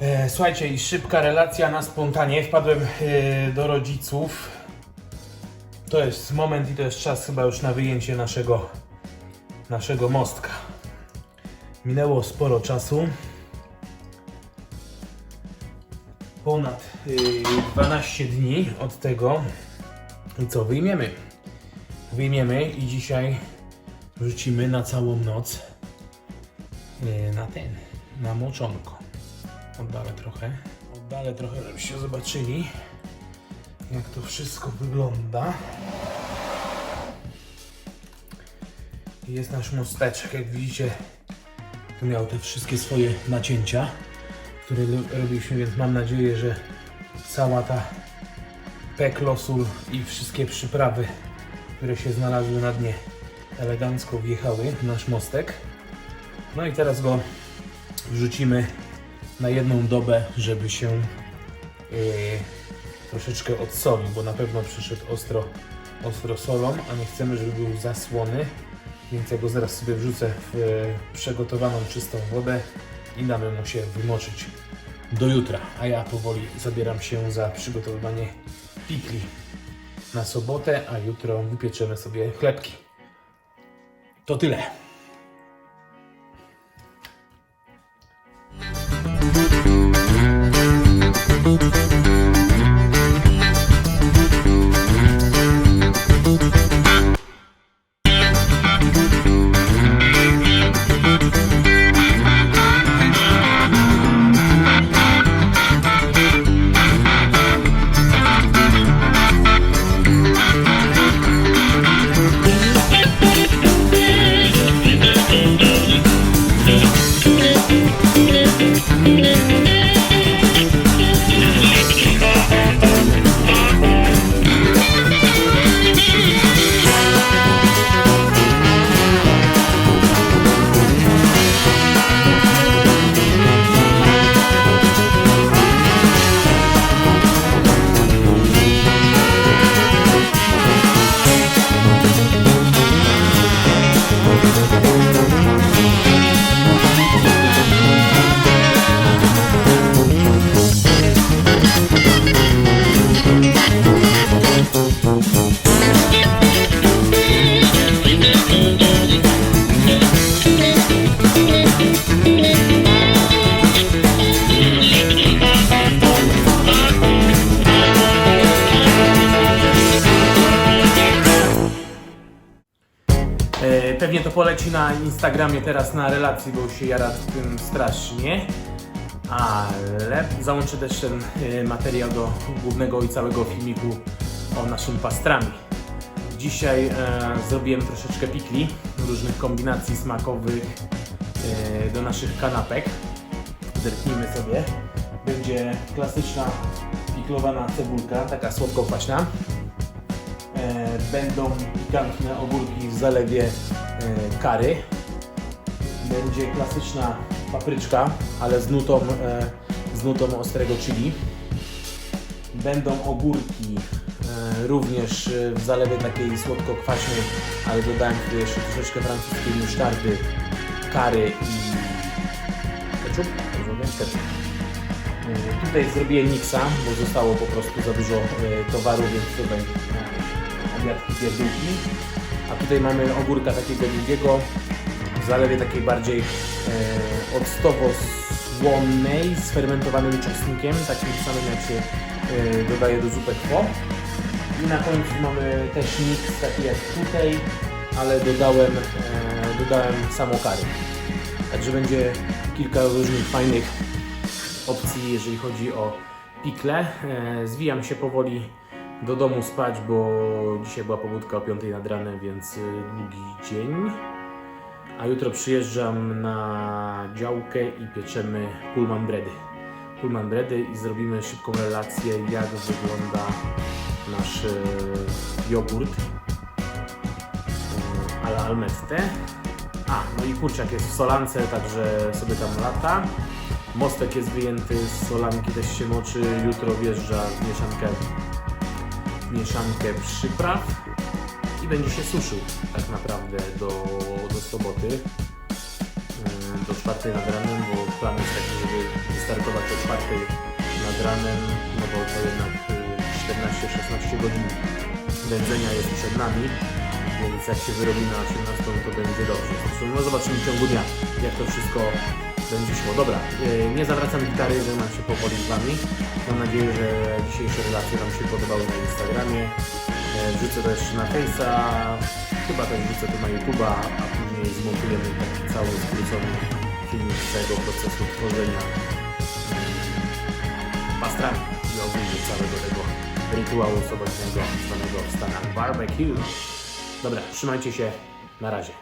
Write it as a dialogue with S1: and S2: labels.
S1: E, słuchajcie, i szybka relacja na spontanie. Wpadłem e, do rodziców. To jest moment i to jest czas chyba już na wyjęcie naszego, naszego mostka. Minęło sporo czasu. Ponad y, 12 dni od tego. I co, wyjmiemy. Wyjmiemy i dzisiaj wrzucimy na całą noc na ten, na moczonko. Oddalę trochę. Oddalę trochę, żebyście zobaczyli, jak to wszystko wygląda. Jest nasz mosteczek, jak widzicie, tu miał te wszystkie swoje nacięcia, które robiliśmy, więc mam nadzieję, że cała ta peklo, sól i wszystkie przyprawy, które się znalazły na dnie, elegancko wjechały w nasz mostek. No i teraz go wrzucimy na jedną dobę, żeby się yy, troszeczkę odsolił, bo na pewno przyszedł ostro, ostro solą, a nie chcemy, żeby był zasłony, więc ja go zaraz sobie wrzucę w e, przygotowaną czystą wodę i damy mu się wymoczyć do jutra, a ja powoli zabieram się za przygotowywanie pikli na sobotę, a jutro wypieczemy sobie chlebki. To tyle. Pewnie to poleci na Instagramie teraz na relacji, bo się jara tym strasznie. Ale załączę też ten e, materiał do głównego i całego filmiku o naszym pastrami. Dzisiaj e, zrobiłem troszeczkę pikli, różnych kombinacji smakowych e, do naszych kanapek. Zerknijmy sobie. Będzie klasyczna piklowana cebulka, taka słodko-kwaśna. E, będą pikantne ogórki w zalewie e, kary. Będzie klasyczna papryczka, ale z nutą, e, z nutą ostrego chili. Będą ogórki również w zalewie takiej słodko-kwaśnej, ale dodałem tu jeszcze troszeczkę francuskiej musztardy, kary i. E, Tutaj zrobiłem miksa, bo zostało po prostu za dużo towaru, więc tutaj obiadki pierdółki. A tutaj mamy ogórka takiego długiego w zalewie takiej bardziej e, octowo-słonnej z fermentowanym czosnkiem, takim samym jak się e, dodaje do zupek po. I na końcu mamy też miks taki jak tutaj, ale dodałem, e, dodałem samą karę. Także będzie kilka różnych fajnych opcji, jeżeli chodzi o pikle. E, Zwijam się powoli do domu spać, bo dzisiaj była pobudka o 5 nad ranem, więc y, długi dzień. A jutro przyjeżdżam na działkę i pieczemy pullman bready. Pullman bready i zrobimy szybką relację, jak wygląda nasz e, jogurt e, ala almette. A, no i kurczak jest w solance, także sobie tam lata. Mostek jest wyjęty z solanki, też się moczy. Jutro wjeżdża w mieszankę, mieszankę przypraw i będzie się suszył tak naprawdę do, do soboty, yy, do czwartej nad ranem, bo plan jest taki, żeby startować o 4 nad ranem, no bo to jednak y, 14-16 godzin wędzenia jest przed nami, więc jak się wyrobi na 18, to będzie dobrze. No zobaczymy w ciągu dnia, jak to wszystko będzie szło. Dobra, y, nie zawracam gitary, żegnam się powoli z Wami. Mam nadzieję, że dzisiejsze relacje Wam się podobały na Instagramie. E, Wrzucę jeszcze na Face'a, chyba też wrzucę to na YouTube'a, a później zmontujemy taki cały skrócony filmik z całego procesu tworzenia mm, pastrami i ogólnie całego tego rytuału sobotniego zwanego w Stanach barbecue. Dobra, trzymajcie się, na razie.